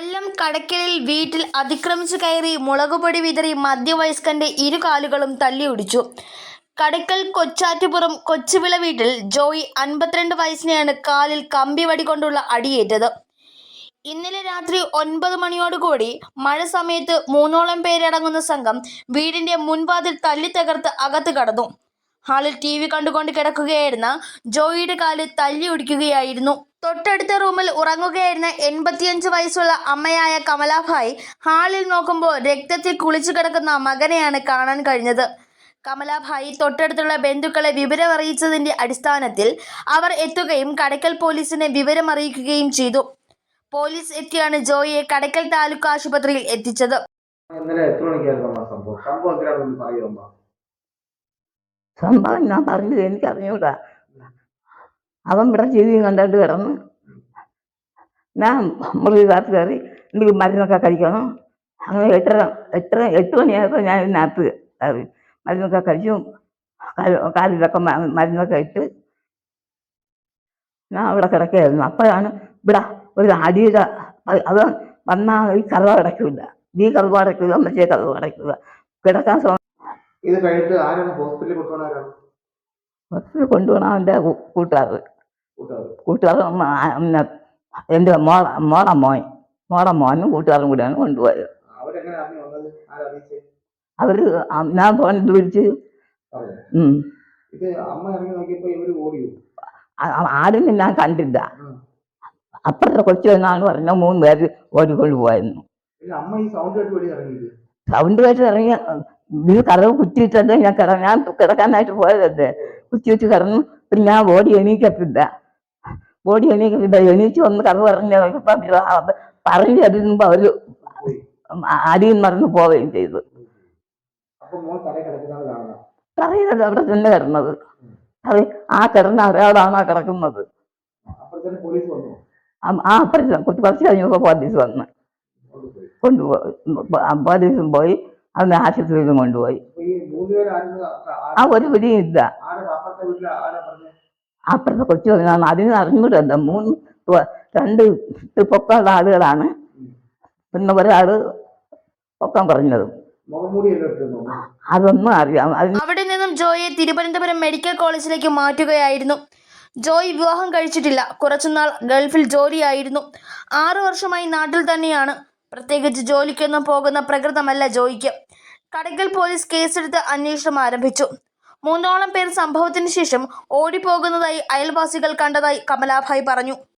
കൊല്ലം കടക്കലിൽ വീട്ടിൽ അതിക്രമിച്ചു കയറി മുളകുപൊടി വിതറി മധ്യവയസ്കന്റെ ഇരു കാലുകളും തല്ലിയൊടിച്ചു. കടക്കൽ കൊച്ചാറ്റുപുറം കൊച്ചുവിള വീട്ടിൽ ജോയി അൻപത്തിരണ്ട് വയസ്സിനെയാണ് കാലിൽ കമ്പിവടി കൊണ്ടുള്ള അടിയേറ്റത്. ഇന്നലെ രാത്രി ഒൻപത് മണിയോടുകൂടി മഴ സമയത്ത് മൂന്നോളം പേരടങ്ങുന്ന സംഘം വീടിന്റെ മുൻവാതിൽ തല്ലിത്തകർത്ത് അകത്ത് കടന്നു. ഹാളിൽ ടി വി കണ്ടുകൊണ്ട് കിടക്കുകയായിരുന്ന ജോയിയുടെ കാൽ തല്ലി ഒടിക്കുകയായിരുന്നു തൊട്ടടുത്ത റൂമിൽ ഉറങ്ങുകയായിരുന്ന എൺപത്തിയഞ്ച് വയസ്സുള്ള അമ്മയായ കമലാഭായ് ഹാളിൽ നോക്കുമ്പോൾ രക്തത്തിൽ കുളിച്ചു കിടക്കുന്ന മകനെയാണ് കാണാൻ കഴിഞ്ഞത്. കമലാഭായി തൊട്ടടുത്തുള്ള ബന്ധുക്കളെ വിവരമറിയിച്ചതിന്റെ അടിസ്ഥാനത്തിൽ അവർ എത്തുകയും കടക്കൽ പോലീസിനെ വിവരമറിയിക്കുകയും ചെയ്തു. പോലീസ് എത്തിയാണ് ജോയിയെ കടക്കൽ താലൂക്ക് ആശുപത്രിയിൽ എത്തിച്ചത്. ഇന്നലെ എത്ര മണിക്കായിരുന്നു അമ്മ സംഭവം? സംഭവം ഞാൻ പറഞ്ഞു എനിക്ക് അറിഞ്ഞൂടാ അവൻ ഇവിടെ ജീവി കണ്ടിട്ട് കിടന്നു ഞാൻ മുറിക്കകത്ത് കയറി എന്തെങ്കിലും മരുന്നൊക്കെ കഴിക്കണം. അങ്ങനെ എട്ടര എട്ടര എട്ട് മണിയായപ്പോൾ ഞാൻ ഇതിനകത്ത് കയറി. മരുന്നൊക്കെ കഴിച്ചു. കാൽ കാലിലൊക്കെ മരുന്നൊക്കെ ഇട്ട് ഞാൻ അവിടെ കിടക്കുകയായിരുന്നു. അപ്പോഴാണ് ഇവിടെ ഒരു അടിയുടെ അത് വന്നാൽ ഈ കറവ അടയ്ക്കില്ല നീ കറവ അടയ്ക്കില്ല മറ്റേ കറവ അടയ്ക്കില്ല കിടക്കാൻ ഇത് കഴിഞ്ഞിട്ട് ആരാണ്? ഹോസ്പിറ്റലിൽ കൊണ്ടുപോകാനാരാണ് ബസ്സിൽ കൊണ്ടുപോകണം അവന്റെ കൂട്ടുകാർ കൂട്ടുകാർ കൂട്ടുകാർ എന്റെ മോള മോളെ മോൻ മോള മോനും കൂട്ടുകാരും കൂടിയാണ് കൊണ്ടുപോയത്. അവർ ഞാൻ ഫോണിൽ വിളിച്ച്. ആരും ഞാൻ കണ്ടില്ല. അപ്പുറത്തെ കൊച്ചു എന്നാണ് പറഞ്ഞ മൂന്ന് പേര് ഓടിക്കൊണ്ട് പോയിരുന്നു പിന്നെ സൗണ്ട് കേട്ട് ഇറങ്ങി ഇത് കഥവ് കുത്തിയിട്ടത് ഞാൻ കിട ഞാൻ കിടക്കാനായിട്ട് പോയതല്ലേ കുത്തി വെച്ച് കിടന്നു പിന്നെ ഞാൻ ഓടി എണീക്കത്തില്ല. ഓടി എണീക്കത്തില്ല. എണീച്ച് വന്ന് കറവ് ഇറങ്ങി നോക്കിയപ്പോൾ പറഞ്ഞു തരുമ്പോൾ അവർ അരിയും മറന്ന് പോവുകയും ചെയ്തു. അറിയില്ലത് അവിടെ തന്നെ കിടന്നത്. അറി ആ കിടന്ന ഒരാളാണ് ആ കിടക്കുന്നത്. ആ- അപ്പുറത്ത് കുറച്ച് കുറച്ച് കഴിഞ്ഞപ്പോൾ പോലീസ് വന്ന്. കൊണ്ടുപോയി. പോലീസും പോയി. അവനെ ആശുപത്രിയിലും കൊണ്ടുപോയി. ആ ഒരു പിടിയും ഇല്ല. ആരാ അപ്പുറത്തെ കൊച്ചു വന്നാണ് അതിന് അറിഞ്ഞൂടല്ല. മൂന്ന് രണ്ട് പൊക്കമുള്ള ആളുകളാണ്. പിന്നെ ഒരാൾ പൊക്കം പറഞ്ഞത് അതൊന്നും അറിയാം. അവിടെ നിന്നും ജോയെ തിരുവനന്തപുരം മെഡിക്കൽ കോളേജിലേക്ക് മാറ്റുകയായിരുന്നു. ജോയ് വിവാഹം കഴിച്ചിട്ടില്ല. കുറച്ചുനാൾ ഗൾഫിൽ ജോലിയായിരുന്നു. ആറു വർഷമായി നാട്ടിൽ തന്നെയാണ്. പ്രത്യേകിച്ച് ജോലിക്കൊന്നും പോകുന്ന പ്രകൃതമല്ല ജോയിക്ക്. കടയ്ക്കൽ പോലീസ് കേസെടുത്ത് അന്വേഷണം ആരംഭിച്ചു. മൂന്നോളം പേർ സംഭവത്തിന് ശേഷം ഓടിപ്പോകുന്നതായി അയൽവാസികൾ കണ്ടതായി കമലാഭായ് പറഞ്ഞു.